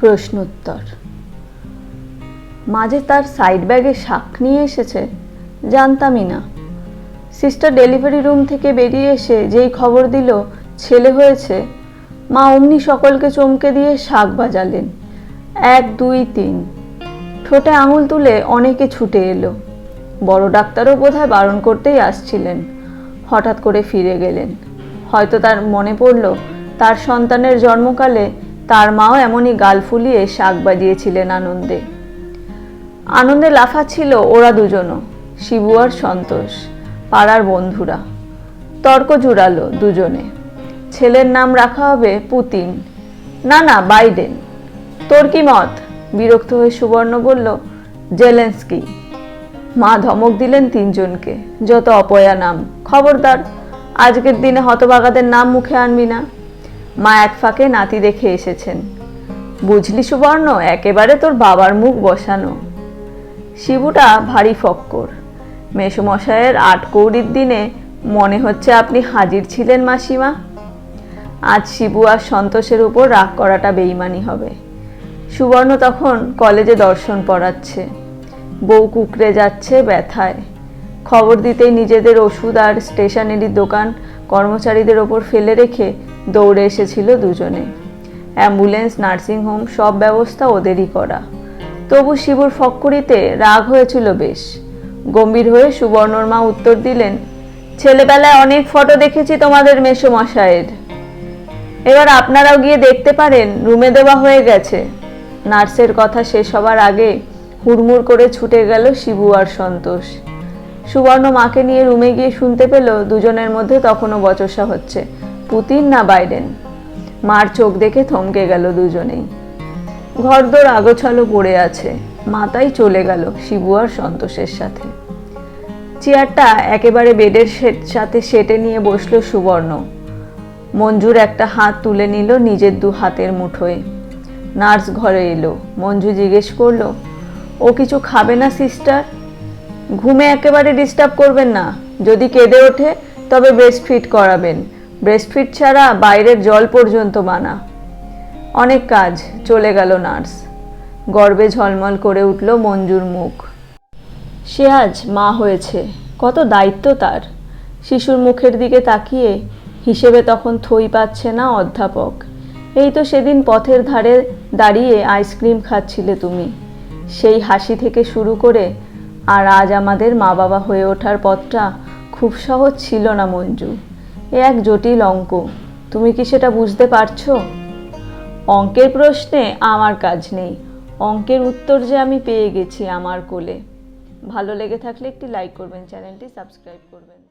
প্রশ্নোত্তর। মাঝে তার সাইড ব্যাগে শাক নিয়ে এসেছে, জানতামই না। সিস্টার ডেলিভারি রুম থেকে বেরিয়ে এসে যেই খবর দিল, ছেলে হয়েছে। মা অমনি সকলকে চমকে দিয়ে শাক বাজালেন। এক, দুই, তিন। ঠোঁটে আঙুল তুলে অনেকে ছুটে এলো। বড় ডাক্তারও বোধহয় বারণ করতেই আসছিলেন। হঠাৎ করে ফিরে গেলেন। হয়তো তার মনে পড়ল, তার সন্তানের জন্মকালে তার মাও এমনই গাল ফুলিয়ে শাক বাজিয়েছিলেন আনন্দে। আনন্দে লাফাচ্ছিল ওরা দুজনও, শিবু আর সন্তোষ, পাড়ার বন্ধুরা। তর্ক জুড়ালো দুজনে। ছেলের নাম রাখা হবে পুতিন। না না, বাইডেন। তোর কি মত? বিরক্ত হয়ে সুবর্ণ বলল, জেলেন্সকি। মা ধমক দিলেন তিনজনকে। যত অপয়া নাম। খবরদার, আজকের দিনে হতবাগাদের নাম মুখে আনবি না। মা এক ফাঁকে নাতি দেখে এসেছেন। বুঝলি সুবর্ণ, একেবারে তোর বাবার মুখ বসানো। শিবুটা ভারী ফক্কর। মেসোমশাইয়ের আট কৌড়ির দিনে মনে হচ্ছে আপনি হাজির ছিলেন মাসিমা। আজ শিবু আর সন্তোষের উপর রাগ করাটা বেইমানি হবে। সুবর্ণ তখন কলেজে দর্শন পড়াচ্ছে। বউ কুকড়ে যাচ্ছে ব্যথায়। খবর দিতেই নিজেদের ওষুধ আর স্টেশনারির দোকান কর্মচারীদের ওপর ফেলে রেখে দৌড়ে এসেছিল দুজনে। অ্যাম্বুলেন্স নার্সিংহোম সব ব্যবস্থা ওদেরই করা। তবু শিবুর ফক্করিতে রাগ হয়েছিল বেশ। গম্ভীর হয়ে সুবর্ণর মা উত্তর দিলেন, ছেলেবেলায় অনেক ফটো দেখেছি তোমাদের মেসোমশাইয়ের এবার আপনারাও গিয়ে দেখতে পারেন, রুমে দেওয়া হয়ে গেছে। নার্সের কথা শেষ হবার আগে হুড়মুড় করে ছুটে গেল শিবু আর সন্তোষ। সুবর্ণ মাকে নিয়ে রুমে গিয়ে শুনতে পেল দুজনের মধ্যে তখনও বচসা হচ্ছে। পুতিন না বাইডেন? মার চোখ দেখে থমকে গেল দুজনেই। ঘরদোর আগোছালো পড়ে আছে। মাতাই চলে গেল শিবু আর সন্তোষের সাথে। চেয়ারটা একেবারে বেডের সাথে সেটে নিয়ে বসল সুবর্ণ। মঞ্জুর একটা হাত তুলে নিল নিজের দু হাতের মুঠোয়। নার্স ঘরে এলো। মঞ্জু জিজ্ঞেস করল, ও কিছু খাবে না, সিস্টার? ঘুমে একেবারে ডিস্টার্ব করবেন না। যদি কেঁদে ওঠে, তবে ব্রেস্ট ফিট করাবেন। ব্রেস্ট ফিট ছাড়া বাইরের জল পর্যন্ত মানা। অনেক কাজ, চলে গেল নার্স। গর্বে ঝলমল করে উঠল মঞ্জুর মুখ। সে আজ মা হয়েছে, কত দায়িত্ব তার। শিশুর মুখের দিকে তাকিয়ে হিসেবে তখন থই পাচ্ছে না অধ্যাপক। এই তো সেদিন পথের ধারে দাঁড়িয়ে আইসক্রিম খাচ্ছিলে তুমি। সেই হাসি থেকে শুরু করে আর আজ আমাদের মা বাবা হয়ে ওঠার পথটা খুব সহজ ছিল না মঞ্জু। এ এক জটিল অঙ্ক। তুমি কি সেটা বুঝতে পারছ? অঙ্কের প্রশ্নে আমার কাজ নেই। অঙ্কের উত্তর যে আমি পেয়ে গেছি আমার কোলে। ভালো লেগে থাকলে একটি লাইক করবেন, চ্যানেলটি সাবস্ক্রাইব করবেন।